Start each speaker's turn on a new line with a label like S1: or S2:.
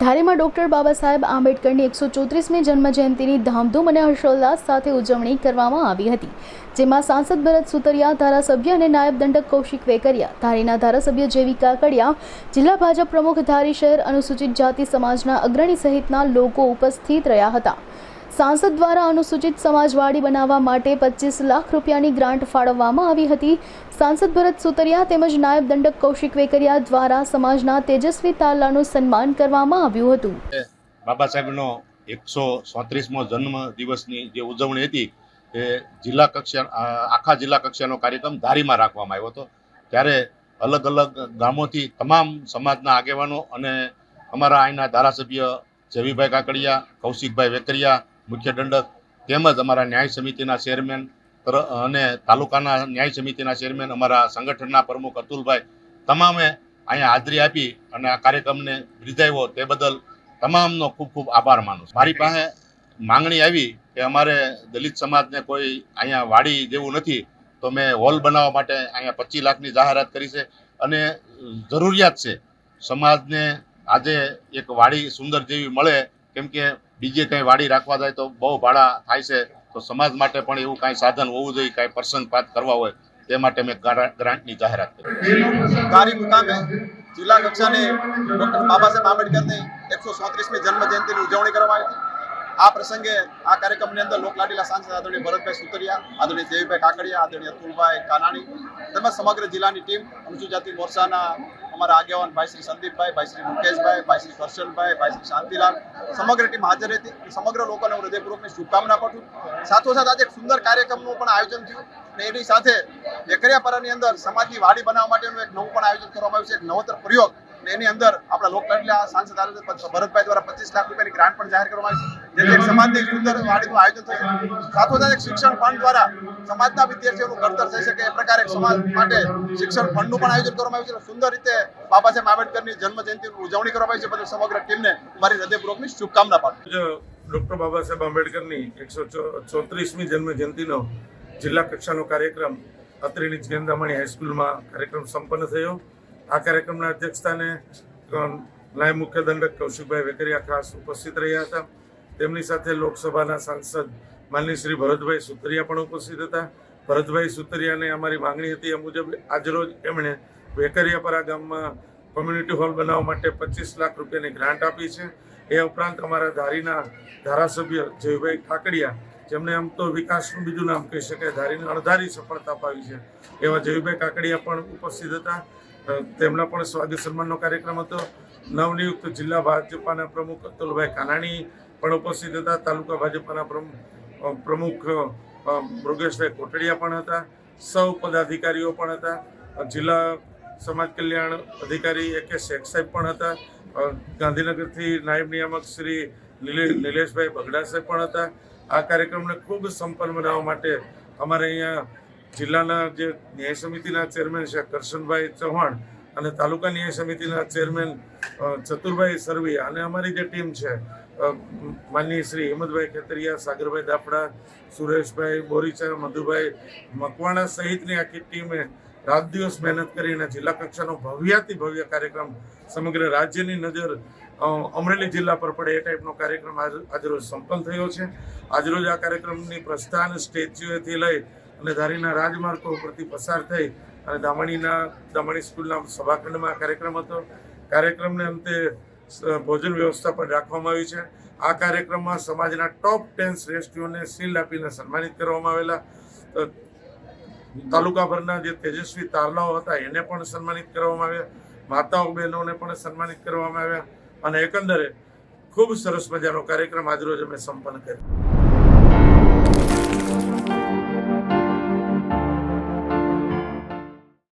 S1: ધારીમાં doctor Baba Saheb આંબેડકરની એકસો ચોત્રીસમી જન્મજયંતિની ધામધૂમ અને હર્ષોલ્લાસ સાથે ઉજવણી કરવામાં આવી હતી, જેમાં સાંસદ ભરત સુતરિયા, ધારાસભ્ય અને નાયબ દંડક કૌશિક વેકરિયા, ધારીના ધારાસભ્ય જેવી કાકડિયા, જિલ્લા ભાજપ પ્રમુખ ધારી શહેર અનુસૂચિત જાતિ સમાજના અગ્રણી સહિતના લોકો ઉપસ્થિત રહ્યા હતા. સાંસદ દ્વારા અનુસૂચિત સમાજવાડી બનાવવા માટે પચીસ લાખ રૂપિયાની ગ્રાન્ટ ફાળવવામાં આવી હતી. સાંસદ ભરત સુતરિયા તેમજ નાયબ દંડક કૌશિક વેકરિયા દ્વારા સમાજના તેજસ્વી તાલાનું સન્માન કરવામાં આવ્યું હતું.
S2: બાબા સાહેબનો એકસો સોત્રીસમો જન્મ દિવસની જે ઉજવણી હતી એ જિલ્લા કક્ષા આખા જિલ્લા કક્ષાનો કાર્યક્રમ ધારીમાં રાખવામાં આવ્યો હતો. ત્યારે અલગ અલગ ગામોથી તમામ સમાજના આગેવાનો અને અમારા અહીંના ધારાસભ્ય જવીભાઈ કાકડિયા, કૌશિકભાઈ વેકરિયા મુખ્ય દંડક તેમજ અમારા ન્યાય સમિતિના ચેરમેન અને તાલુકાના ન્યાય સમિતિના ચેરમેન અમારા સંગઠનના પ્રમુખ અતુલભાઈ તમામે અહીંયા હાજરી આપી અને આ કાર્યક્રમને બિરદાવ્યો તે બદલ તમામનો ખૂબ ખૂબ આભાર માનું છું. મારી પાસે માંગણી આવી કે અમારે દલિત સમાજને કોઈ અહીંયા વાડી જેવું નથી, તો મેં હોલ બનાવવા માટે અહીંયા પચીસ લાખની જાહેરાત કરી છે અને જરૂરિયાત છે સમાજને આજે એક વાડી સુંદર જેવી મળે, કેમ કે બીજે કંઈ વાડી રાખવા જાય તો બહુ ભાડા થાય છે. તો સમાજ માટે પણ એવું કાંઈ સાધન હોવું જોઈએ, કાંઈ પ્રસંગપાત કરવા હોય, તે માટે મેં ગ્રાન્ટની જાહેરાત કરી.
S3: ધારી મુકામે જિલ્લા કક્ષાની ડોક્ટર બાબા સાહેબ આંબેડકરની એકસો સોત્રીસમી જન્મ જયંતિની ઉજવણી કરવામાં આવી હતી. આ પ્રસંગે આ કાર્યક્રમની અંદર લોકલાડીલા સાંસદ આદરણીય ભરતભાઈ સુતરિયા, આદરણીય દેવીભાઈ કાકડિયા, આદરણીય અતુલભાઈ કાનાણી તેમજ સમગ્ર જિલ્લાની ટીમ અનુસૂચિત જાતિ મોરચાના અમારા આગેવાન ભાઈ શ્રી સંદીપભાઈ, ભાઈ શ્રી મુકેશભાઈ, ભાઈ શ્રી કરશનભાઈ ભાઈ શ્રી શાંતિલાલ, સમગ્ર ટીમ હાજર હતી સમગ્ર લોકોને હું હૃદયપૂર્વકની શુભકામના પાઠવું. સાથોસાથ આજે એક સુંદર કાર્યક્રમનું પણ આયોજન થયું અને એની સાથે વેકરિયાપરાની અંદર સમાજની વાડી બનાવવા માટેનું એક નવું પણ આયોજન કરવામાં આવ્યું છે. એક નવતર પ્રયોગ અને એની અંદર આપણા લોકલાડલા સાંસદ ભરતભાઈ દ્વારા પચીસ લાખ રૂપિયાની ગ્રાન્ટ પણ જાહેર કરવામાં આવી છે. જેથી સમાજની સુંદર વાડીનું આયોજન થયું સાથોસાથ એક શિક્ષણ ફંડ દ્વારા સમાજના વિદ્યાર્થીઓનું ઘડતર થઈ શકે એ પ્રકારે સમાજ માટે શિક્ષણ ફંડનું પણ આયોજન કરવામાં આવ્યું છે સુંદર રીતે બાબા સાહેબ આંબેડકરની જન્મ જયંતિની ઉજવણી કરવામાં આવી છે. બદલ સમગ્ર ટીમને મારી હૃદયપૂર્વકની શુભકામના પાઠવું
S4: ડૉક્ટર બાબા સાહેબ આંબેડકરની એકસો ચોત્રીસમી જન્મ જયંતિનો જિલ્લા કક્ષાનો કાર્યક્રમ અત્રેની ચેન્દામણી હાઈસ્કૂલમાં કાર્યક્રમ સંપન્ન થયો. આ કાર્યક્રમના અધ્યક્ષસ્થાને નાયબ મુખ્ય દંડક કૌશિકભાઈ વેકરિયા ખાસ ઉપસ્થિત રહ્યા હતા. તેમની સાથે લોકસભાના સાંસદ માનની શ્રી ભરતભાઈ સુતરિયા પણ ઉપસ્થિત હતા. ભરતભાઈ સુતરિયાને અમારી માંગણી હતી એ મુજબ આજરોજ એમણે વેકરિયાપરા ગામમાં કોમ્યુનિટી હોલ બનાવવા માટે પચીસ લાખ રૂપિયાની ગ્રાન્ટ આપી છે. એ ઉપરાંત અમારા ધારીના ધારાસભ્ય જયભાઈ કાકડિયા જેમને આમ તો વિકાસનું બીજું નામ કહી શકાય, ધારીને અણધારી સફળતા અપાવી છે. એવા જયુભાઈ કાકડિયા પણ ઉપસ્થિત હતા. તેમના પણ સ્વાગત સન્માનનો કાર્યક્રમ હતો. નવનિયુક્ત જિલ્લા ભાજપાના પ્રમુખ અતુલભાઈ કાનાણી પણ ઉપસ્થિત હતા. તાલુકા ભાજપાના પ્રમુખ મૃગેશભાઈ કોટડિયા પણ હતા. સૌ પદાધિકારીઓ પણ હતા. જિલ્લા સમાજ કલ્યાણ અધિકારી એ કે શેખ સાહેબ પણ હતા. ગાંધીનગરથી નાયબ નિયામક શ્રી નિલેશભાઈ બગડા સાહેબ પણ હતા. આ કાર્યક્રમને ખૂબ સંપન્ન બનાવવા માટે અમારે અહીંયા જિલ્લાના જે ન્યાય સમિતિના ચેરમેન છે, કરશનભાઈ ચૌહાણ અને તાલુકા ન્યાય સમિતિના ચેરમેન ચતુરભાઈ સરવિયા અને અમારી જે ટીમ છે માનની શ્રી હિંમતભાઈ ખેતરિયા, સાગરભાઈ દાફડા, સુરેશભાઈ બોરીચા, મધુભાઈ મકવાણા સહિતની આખી ટીમે રાત દિવસ મહેનત કરીને જિલ્લા કક્ષાનો ભવ્યાતિ ભવ્ય કાર્યક્રમ સમગ્ર રાજ્યની નજર અમરેલી જિલ્લા પર પડે એ ટાઈપનો કાર્યક્રમ આજ, આજરોજ સંપન્ન થયો છે. આજરોજ આ કાર્યક્રમની પ્રસ્થાન સ્ટેચ્યુએથી લઈ અને ધારીના રાજમાર્ગો ઉપરથી પસાર થઈ અને દામણીના, દામણી સ્કૂલના સભાખંડમાં કાર્યક્રમ હતો. કાર્યક્રમને અંતે ભોજન વ્યવસ્થા પણ રાખવામાં આવી છે. આ કાર્યક્રમમાં સમાજના ટોપ ટેન શ્રેષ્ઠીઓને સીલ આપીને સન્માનિત કરવામાં આવેલા તાલુકાભરના જે તેજસ્વી તારલાઓ હતા એને પણ સન્માનિત કરવામાં આવ્યા. માતાઓ બહેનોને પણ સન્માનિત કરવામાં આવ્યા. અને એકંદરે ખૂબ સરસ મજાનો કાર્યક્રમ આજરોજ અમે સંપન્ન કર્યો.